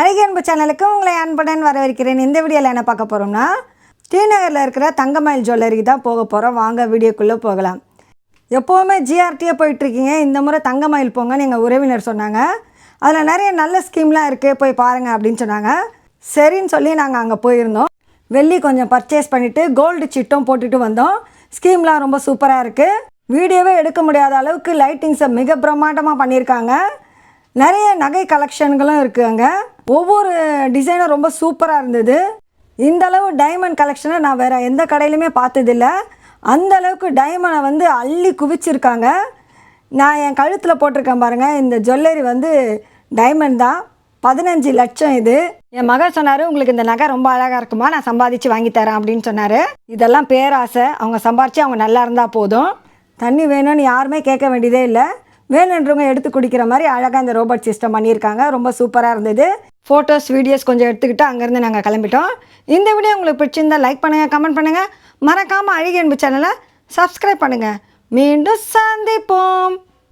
அழகியன்பு சேனலுக்கு உங்களை அன்புடன் வரவேற்கிறேன். இந்த வீடியோவில் என்ன பார்க்க போகிறோம்னா ஸ்ரீநகரில் இருக்கிற தங்கமயில் ஜுவல்லரிக்கு தான் போக போகிறோம் வாங்க வீடியோக்குள்ளே போகலாம். எப்போவுமே ஜிஆர்டியே போயிட்டுருக்கீங்க இந்த முறை தங்கமயில் போங்கன்னு எங்கள் உறவினர் சொன்னாங்க. அதில் நிறைய நல்ல ஸ்கீம்லாம் இருக்குது போய் பாருங்கள் அப்படின்னு சொன்னாங்க. சரின்னு சொல்லி நாங்கள் அங்கே போயிருந்தோம். வெள்ளி கொஞ்சம் பர்ச்சேஸ் பண்ணிவிட்டு கோல்டு சிட்டும் போட்டுட்டு வந்தோம். ஸ்கீம்லாம் ரொம்ப சூப்பராக இருக்குது வீடியோவே எடுக்க முடியாத அளவுக்கு லைட்டிங்ஸை மிக பிரம்மாண்டமாக பண்ணியிருக்காங்க. நிறைய நகை கலெக்ஷன்களும் இருக்குது அங்கே. ஒவ்வொரு டிசைனும் ரொம்ப சூப்பராக இருந்தது. இந்த அளவு டைமண்ட் கலெக்ஷனை நான் வேறு எந்த கடையிலுமே பார்த்ததில்ல. அந்த அளவுக்கு டைமண்டை வந்து அள்ளி குவிச்சிருக்காங்க. நான் என் கழுத்தில் போட்டிருக்கேன் பாருங்கள் இந்த ஜுவல்லரி வந்து டைமண்ட் தான். பதினஞ்சு லட்சம் இது. என் மகன் சொன்னார் உங்களுக்கு இந்த நகை ரொம்ப அழகாக இருக்குமா நான் சம்பாதிச்சு வாங்கி தரேன் அப்படின்னு சொன்னார். இதெல்லாம் பேராசை. அவங்க சம்பாரித்து அவங்க நல்லா இருந்தால் போதும். தண்ணி வேணும்னு யாருமே கேட்க வேண்டியதே இல்லை. வேணுன்றவங்க எடுத்து குடிக்கிற மாதிரி அழகாக இந்த ரோபோட் சிஸ்டம் பண்ணியிருக்காங்க. ரொம்ப சூப்பராக இருந்தது. ஃபோட்டோஸ் வீடியோஸ் கொஞ்சம் எடுத்துக்கிட்டு அங்கேருந்து நாங்கள் கிளம்பிட்டோம். இந்த வீடியோ உங்களுக்கு பிடிச்சிருந்தா லைக் பண்ணுங்கள் கமெண்ட் பண்ணுங்கள் மறக்காமல் அழகிய அன்பு சேனலை சப்ஸ்கிரைப் பண்ணுங்கள் மீண்டும் சந்திப்போம்.